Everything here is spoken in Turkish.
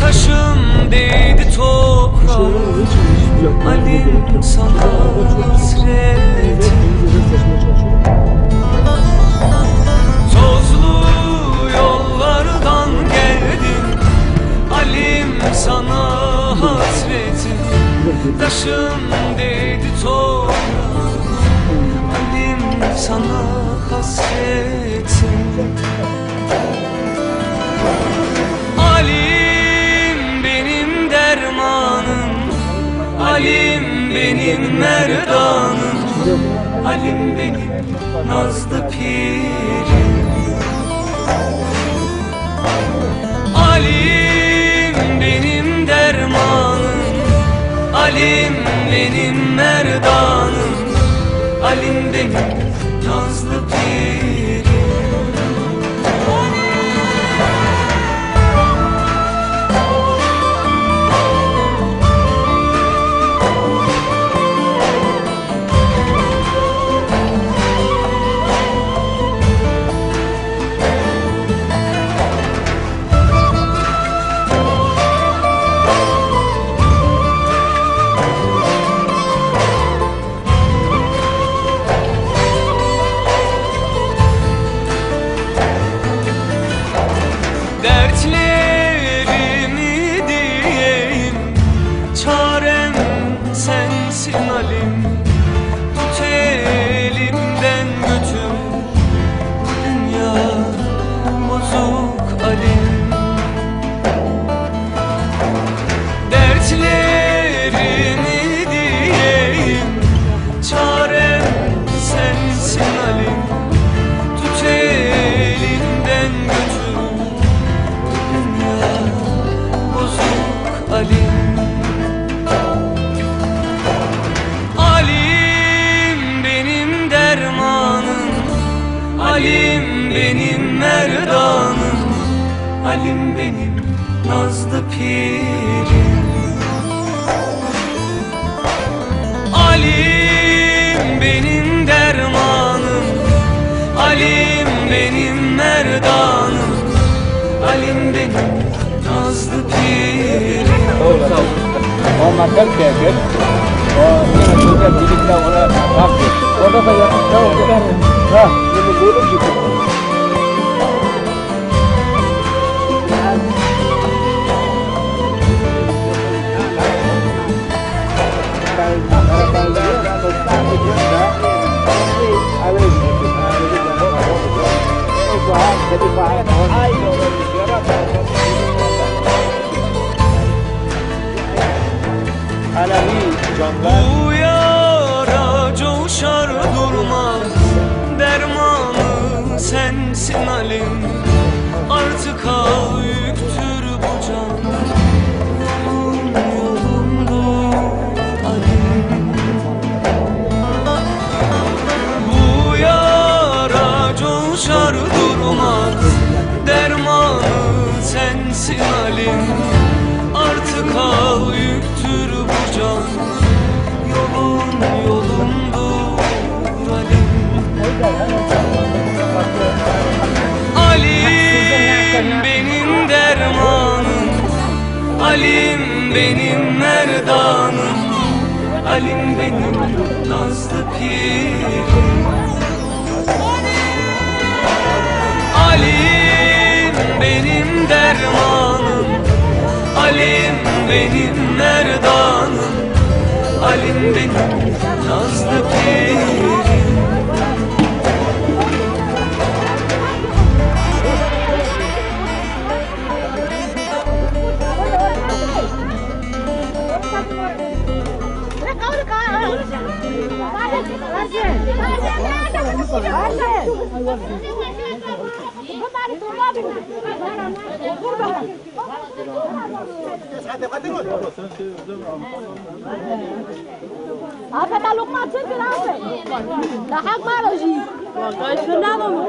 Taşın değdi toprağa Alim sana hasret. Tozlu yollardan geldim Alim sana hasretim Taşın değdi toprağa Alim sana hasretim Alim benim merdanım. Alim benim nazlı pirim. Alim benim dermanım. Alim benim merdanım. Alim benim nazlı pirim Alim benim merdanım. Alim benim nazlı pirim. Alim benim dermanım. Alim benim merdanım. Alim benim nazlı pirim. Onlar có những cái chuyện gì đâu là làm gì có nó phải đâu cái này là mình biết được canlar Bu yara coşar durmaz. Dermanı sensin Alim Artık al yüktür bu can. Yolun yolundu Alim Bu yara coşar durmaz. Dermanı sensin Alim Artık al yüktür bu can Alim benim merdanım. Alim benim nazlı pirim. Alim benim dermanım. Alim benim merdanım. Alim benim nazlı pirim Apa tak lukman sih kenapa? Dah hak malah sih. Kau sudah lama.